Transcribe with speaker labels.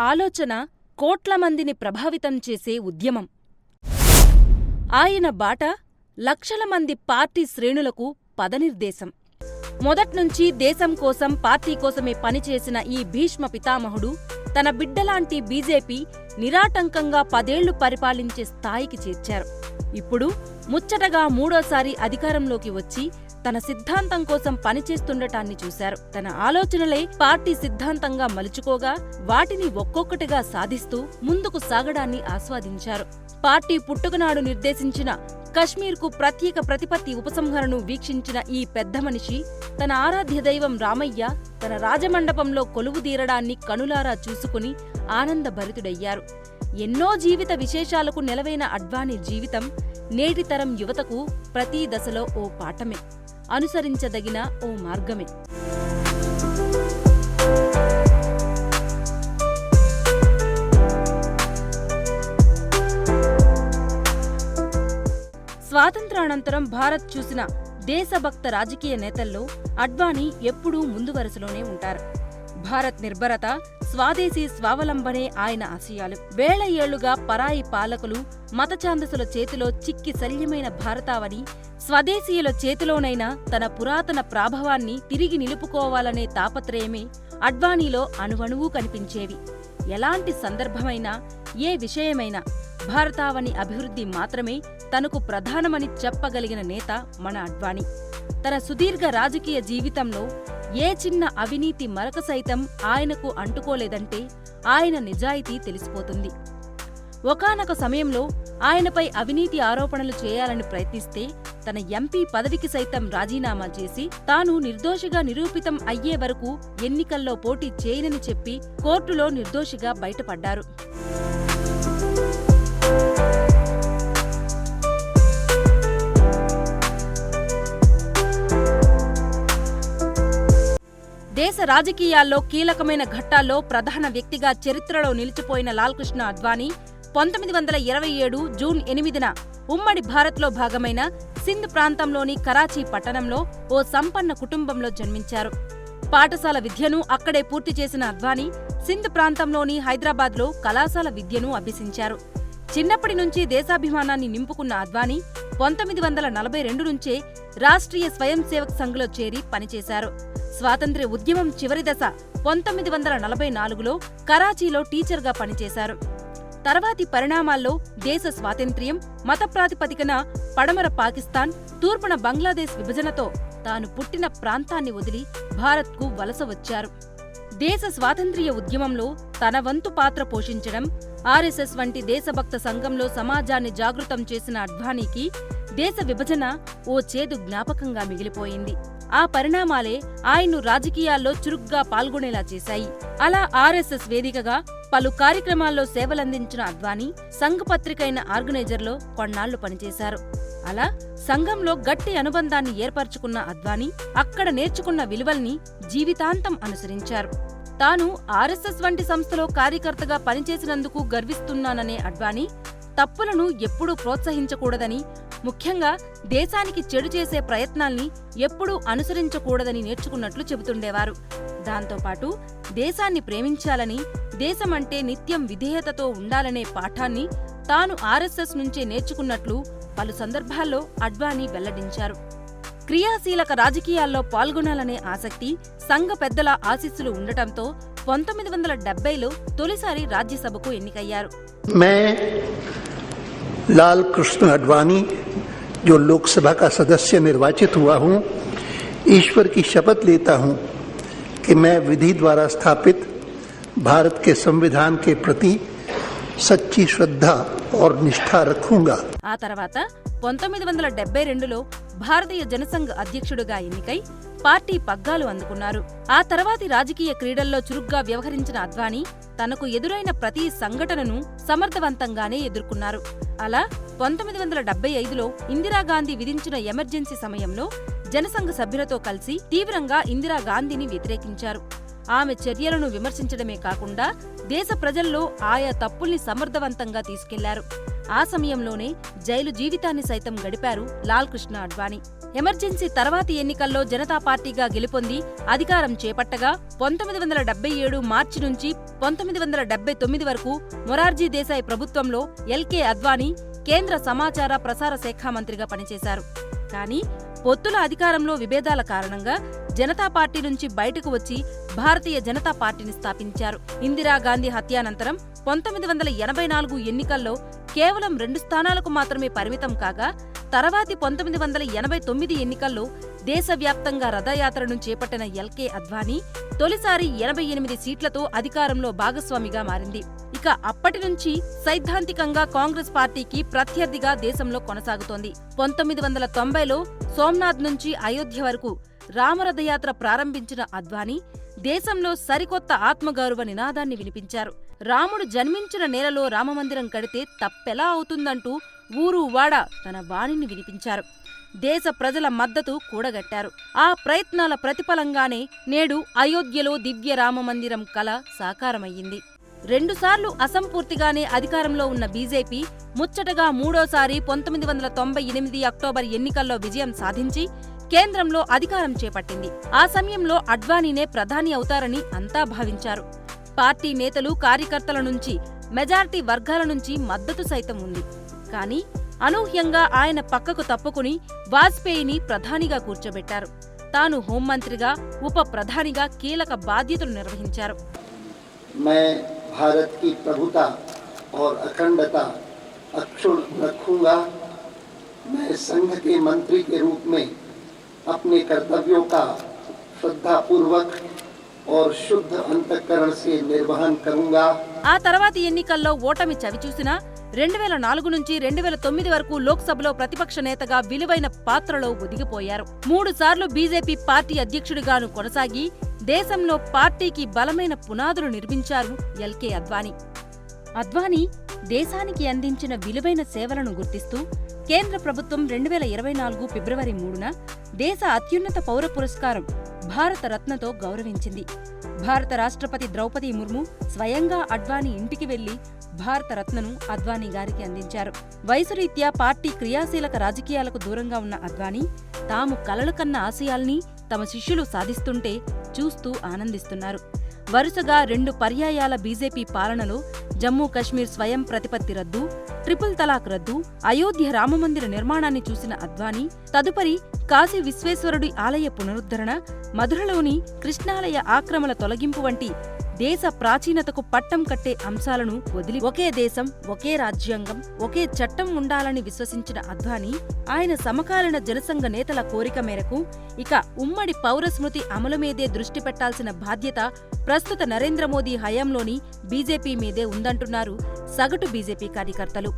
Speaker 1: ఆలోచన కోట్ల మందిని ప్రభావితం చేసే ఉద్యమం. ఆయన బాట లక్షల మంది పార్టీ శ్రేణులకు పదనిర్దేశం. మొదట్నుంచి దేశం కోసం పార్టీ కోసమే పనిచేసిన ఈ భీష్మ పితామహుడు తన బిడ్డలాంటి బీజేపీ నిరాటంకంగా పదేళ్ళు పరిపాలించే స్థాయికి చేర్చారు. ఇప్పుడు ముచ్చటగా మూడోసారి అధికారంలోకి వచ్చి తన సిద్ధాంతం కోసం పనిచేస్తుండటాన్ని చూశారు. తన ఆలోచనలే పార్టీ సిద్ధాంతంగా మలుచుకోగా వాటిని ఒక్కొక్కటిగా సాధిస్తూ ముందుకు సాగడాన్ని ఆస్వాదించారు. పార్టీ పుట్టుకనాడు నిర్దేశించిన కశ్మీర్కు ప్రత్యేక ప్రతిపత్తి ఉపసంహరణను వీక్షించిన ఈ పెద్ద మనిషి తన ఆరాధ్య దైవం రామయ్య తన రాజమండపంలో కొలువుదీరడాన్ని కనులారా చూసుకుని ఆనందభరితుడయ్యారు. ఎన్నో జీవిత విశేషాలకు నెలవైన అడ్వాణి జీవితం నేటి తరం యువతకు ప్రతి దశలో ఓ పాఠమే. అనుసరించదగిన ఓ మార్గమే. స్వాతంత్రానంతరం భారత్ చూసిన దేశభక్త రాజకీయ నేతల్లో అడ్వాణీ ఎప్పుడూ ముందు వరుసలోనే ఉంటారు. భారత్ నిర్భరత స్వాదేశీ స్వావలంబనే ఆయన ఆశయాలు. వేల ఏళ్ళుగా పరాయి పాలకులు మతఛాందసుల చేతిలో చిక్కి శల్యమైన భారతావని స్వదేశీయుల చేతిలోనైనా తన పురాతన ప్రాభవాన్ని తిరిగి నిలుపుకోవాలనే తాపత్రయమే అడ్వాణీలో అణువణువూ కనిపించేవి. ఎలాంటి సందర్భమైనా ఏ విషయమైనా భారతావని అభివృద్ధి మాత్రమే తనకు ప్రధానమని చెప్పగలిగిన నేత మన అడ్వాణి. తన సుదీర్ఘ రాజకీయ జీవితంలో ఏ చిన్న అవినీతి మరక సైతం ఆయనకు అంటుకోలేదంటే ఆయన నిజాయితీ తెలిసిపోతుంది. ఒకానొక సమయంలో ఆయనపై అవినీతి ఆరోపణలు చేయాలని ప్రయత్నిస్తే తన ఎంపీ పదవికి సైతం రాజీనామా చేసి తాను నిర్దోషిగా నిరూపితం అయ్యే వరకు ఎన్నికల్లో పోటీ చేయనని చెప్పి కోర్టులో నిర్దోషిగా బయటపడ్డారు. దేశ రాజకీయాల్లో కీలకమైన ఘట్టాల్లో ప్రధాన వ్యక్తిగా చరిత్రలో నిలిచిపోయిన లాల్కృష్ణ అద్వానీ పంతొమ్మిది వందల ఇరవై ఏడు జూన్ ఎనిమిదిన ఉమ్మడి భారత్లో భాగమైన సింధ్ ప్రాంతంలోని కరాచీ పట్టణంలో ఓ సంపన్న కుటుంబంలో జన్మించారు. పాఠశాల విద్యను అక్కడే పూర్తి చేసిన అద్వానీ సింధ్ ప్రాంతంలోని హైదరాబాద్లో కళాశాల విద్యను అభ్యసించారు. చిన్నప్పటి నుంచి దేశాభిమానాన్ని నింపుకున్న అద్వానీ పంతొమ్మిది వందల నలభై రెండు నుంచే రాష్ట్రీయ స్వయం సేవక్ సంఘ్లో చేరి పనిచేశారు. స్వాతంత్ర్య ఉద్యమం చివరి దశ పంతొమ్మిది వందల నలభై నాలుగులో కరాచీలో టీచర్గా పనిచేశారు. తర్వాతి పరిణామాల్లో దేశ స్వాతంత్ర్యం మత ప్రాతిపదికన పడమర పాకిస్తాన్ తూర్పున బంగ్లాదేశ్ విభజనతో తాను పుట్టిన ప్రాంతాన్ని వదిలి భారత్కు వలస వచ్చారు. దేశ స్వాతంత్ర్య ఉద్యమంలో తన వంతు పాత్ర పోషించడం ఆర్ఎస్ఎస్ వంటి దేశభక్త సంఘంలో సమాజాన్ని జాగృతం చేసిన అడ్వానీకి దేశ విభజన ఓ చేదు జ్ఞాపకంగా మిగిలిపోయింది. ఆ పరిణామాలే ఆయన్ను రాజకీయాల్లో చురుగ్గా పాల్గొనేలా చేశాయి. అలా ఆర్ఎస్ఎస్ వేదికగా పలు కార్యక్రమాల్లో సేవలందించిన అద్వానీ సంఘ పత్రికైన ఆర్గనైజర్లో కొన్నాళ్ళు పనిచేశారు. అలా సంఘంలో గట్టి అనుబంధాన్ని ఏర్పరచుకున్న అద్వానీ అక్కడ నేర్చుకున్న విలువల్ని జీవితాంతం అనుసరించారు. తాను ఆర్ఎస్ఎస్ వంటి సంస్థలో కార్యకర్తగా పనిచేసినందుకు గర్విస్తున్నాననే అడ్వానీ తప్పులను ఎప్పుడూ ప్రోత్సహించకూడదని ముఖ్యంగా దేశానికి చెడు చేసే ప్రయత్నాల్ని ఎప్పుడూ అనుసరించకూడదని నేర్చుకున్నట్లు చెబుతుండేవారు. దాంతోపాటు దేశాన్ని ప్రేమించాలని దేశమంటే నిత్యం విధేయతతో ఉండాలనే పాఠాన్ని తాను ఆర్ఎస్ఎస్ నుంచే నేర్చుకున్నట్లు పలు సందర్భాల్లో అడ్వాణీ వెల్లడించారు. క్రియాశీలక రాజకీయాల్లో పాల్గొనాలనే ఆసక్తి సంఘ పెద్దల ఆశీస్సులు ఉండటంతో పంతొమ్మిది వందల డెబ్బైలో తొలిసారి రాజ్యసభకు ఎన్నికయ్యారు.
Speaker 2: లాల్ కృష్ణ అడ్వాణి जो लोकसभा का सदस्य निर्वाचित हुआ हूं ईश्वर की शपथ लेता हूं कि मैं विधि द्वारा स्थापित भारत के संविधान के प्रति सच्ची श्रद्धा और निष्ठा रखूंगा
Speaker 1: ఆ తర్వాత పంతొమ్మిది వందల డెబ్బై రెండులో భారతీయ జనసంఘ్ అధ్యక్షుడుగా ఎన్నికై పార్టీ పగ్గాలు అందుకున్నారు ఆ తర్వాతి రాజకీయ క్రీడల్లో చురుగ్గా వ్యవహరించిన అద్వానీ తనకు ఎదురైన ప్రతి సంఘటనను సమర్థవంతంగానే ఎదుర్కొన్నారు. అలా పంతొమ్మిది వందల డెబ్బై ఐదులో ఇందిరాగాంధీ విధించిన ఎమర్జెన్సీ సమయంలో జనసంఘ సభ్యులతో కలిసి తీవ్రంగా ఇందిరాగాంధీని వ్యతిరేకించారు. ఆమె చర్యలను విమర్శించడమే కాకుండా దేశ ప్రజల్లో ఆయా తప్పుల్ని సమర్థవంతంగా తీసుకెళ్ళారు. ఆ సమయంలోనే జైలు జీవితాన్ని సైతం గడిపారు లాల్ కృష్ణ అడ్వాణి. ఎమర్జెన్సీ తర్వాతి ఎన్నికల్లో జనతా పార్టీగా గెలుపొంది అధికారం చేపట్టగా పంతొమ్మిది వందల డెబ్బై ఏడు మార్చి నుంచి పంతొమ్మిది వందల డెబ్బై తొమ్మిది వరకు మొరార్జీ దేశాయ్ ప్రభుత్వంలో ఎల్కే అద్వానీ కేంద్ర సమాచార ప్రసార శాఖ మంత్రిగా పనిచేశారు. కానీ పొత్తుల అధికారంలో విభేదాల కారణంగా జనతా పార్టీ నుంచి బయటకు వచ్చి భారతీయ జనతా పార్టీని స్థాపించారు. ఇందిరాగాంధీ హత్యానంతరం పంతొమ్మిది వందల ఎనభై నాలుగు ఎన్నికల్లో కేవలం రెండు స్థానాలకు మాత్రమే పరిమితం కాగా తర్వాతి పంతొమ్మిది వందల ఎనభై తొమ్మిది ఎన్నికల్లో దేశవ్యాప్తంగా రథయాత్రను చేపట్టిన ఎల్కే అద్వానీ తొలిసారి ఎనభై ఎనిమిది సీట్లతో అధికారంలో భాగస్వామిగా మారింది. ఇక అప్పటి నుంచి సైద్ధాంతికంగా కాంగ్రెస్ పార్టీకి ప్రత్యర్థిగా దేశంలో కొనసాగుతోంది. పంతొమ్మిది వందల తొంభైలో సోమ్నాథ్ నుంచి అయోధ్య వరకు రామరథయాత్ర ప్రారంభించిన అద్వానీ దేశంలో సరికొత్త ఆత్మగౌరవ నినాదాన్ని వినిపించారు. రాముడు జన్మించిన నేలలో రామమందిరం కడితే తప్పెలా అవుతుందంటూ ఊరు వాడ తన వాణిని వినిపించారు. దేశ ప్రజల మద్దతు కూడగట్టారు. ఆ ప్రయత్నాల ప్రతిఫలంగానే నేడు అయోధ్యలో దివ్య రామమందిరం కల సాకారమయ్యింది. రెండుసార్లు అసంపూర్తిగానే అధికారంలో ఉన్న బీజేపీ ముచ్చటగా మూడోసారి పంతొమ్మిది వందల తొంభై ఎనిమిది అక్టోబర్ ఎన్నికల్లో విజయం సాధించి కేంద్రంలో అధికారం చేపట్టింది. ఆ సమయంలో అడ్వానీనే ప్రధాని అవుతారని అంతా భావించారు. పార్టీ నేతలు కార్యకర్తల నుంచి మెజార్టీ వర్గాల నుంచి మద్దతు సైతం ఉంది కానీ అనూహ్యంగా ఆయన పక్కకు తప్పుకుని వాజ్పేయిని ప్రధానిగా కూర్చోబెట్టారు తాను హోంమంత్రిగా ఉప ప్రధానిగా కీలక బాధ్యతలు నిర్వహించారు
Speaker 2: मैं भारत की प्रभुता और अखंडता अक्षुण रखूंगा मैं संघ के मंत्री के रूप में अपने कर्तव्यों का श्रद्धापूर्वक और शुद्ध अंतकरण से निर्वहन करूंगा
Speaker 1: ఆ తర్వాతి ఎన్నికల్లో ఓటమి చవిచూసినా రెండు వేల నాలుగు నుంచి రెండు వేల తొమ్మిది వరకు లోక్సభలో ప్రతిపక్ష నేతగా విలువైన పాత్రలో ఒదిగిపోయారు మూడు సార్లు బీజేపీ పార్టీ అధ్యక్షుడిగాను కొనసాగి దేశంలో పార్టీకి బలమైన పునాదులు నిర్మించారు ఎల్కే అద్వానీ అద్వానీ దేశానికి అందించిన విలువైన సేవలను గుర్తిస్తూ కేంద్ర ప్రభుత్వం రెండు వేల ఇరవై నాలుగు ఫిబ్రవరి మూడున దేశ అత్యున్నత పౌర పురస్కారం భారతరత్నతో గౌరవించింది. భారత రాష్ట్రపతి ద్రౌపది ముర్ము స్వయంగా అడ్వానీ ఇంటికి వెళ్ళి భారత రత్నను అద్వానీ గారికి అందించారు. వయసురీత్యా పార్టీ క్రియాశీలక రాజకీయాలకు దూరంగా ఉన్న అద్వానీ తాము కలలు కన్న ఆశయాల్ని తమ శిష్యులు సాధిస్తుంటే చూస్తూ ఆనందిస్తున్నారు. వరుసగా రెండు పర్యాయాల బీజేపీ పాలనలో జమ్మూ కశ్మీర్ స్వయం ప్రతిపత్తి రద్దు ట్రిపుల్ తలాక్ రద్దు అయోధ్య రామమందిర నిర్మాణాన్ని చూసిన అద్వానీ తదుపరి కాశీ విశ్వేశ్వరుడి ఆలయ పునరుద్ధరణ మధురలోని కృష్ణాలయ ఆక్రమణ తొలగింపు వంటి దేశ ప్రాచీనతకు పట్టం కట్టే అంశాలను వదిలి ఒకే దేశం ఒకే రాజ్యాంగం ఒకే చట్టం ఉండాలని విశ్వసించిన అద్వానీ ఆయన సమకాలీన జనసంఘ నేతల కోరిక మేరకు ఇక ఉమ్మడి పౌరస్మృతి అమలు మీదే దృష్టి పెట్టాల్సిన బాధ్యత ప్రస్తుత నరేంద్ర మోదీ హయాంలోని బీజేపీ మీదే ఉందంటున్నారు సగటు బీజేపీ కార్యకర్తలు.